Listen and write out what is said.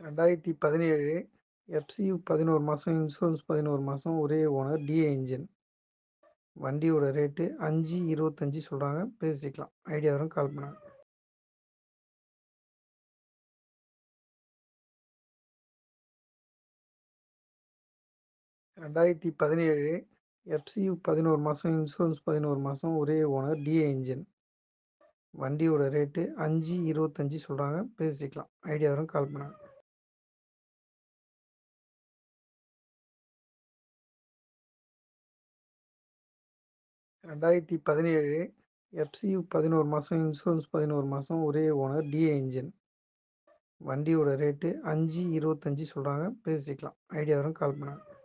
ரெண்டாயிரத்தி பதினேழு எஃப்சியு பதினோரு மாதம் இன்சூரன்ஸ் பதினோரு மாதம் ஒரே ஓனர் டிஏ இன்ஜின் வண்டியோட ரேட்டு அஞ்சு இருபத்தஞ்சி சொல்கிறாங்க பேசிக்கலாம். ஐடியா வரும் கால் பண்ணாங்க. ரெண்டாயிரத்தி பதினேழு எஃப்சியு பதினோரு மாதம் இன்சூரன்ஸ் பதினோரு மாதம் ஒரே ஓனர் டிஏ இன்ஜின் வண்டியோட ரேட்டு அஞ்சு இருபத்தஞ்சி சொல்கிறாங்க பேசிக்கலாம். ஐடியா வரும் கால் பண்ணுங்க. ரெண்டாயிரத்தி பதினேழு எஃப்சியூ பதினோரு மாதம் இன்சூரன்ஸ் பதினோரு மாதம் ஒரே ஓனர் டிஏ இன்ஜின் வண்டியோட ரேட்டு அஞ்சு இருபத்தஞ்சி சொல்கிறாங்க பேசிக்கலாம். ஐடியா வரும் கால் பண்ணுங்கள்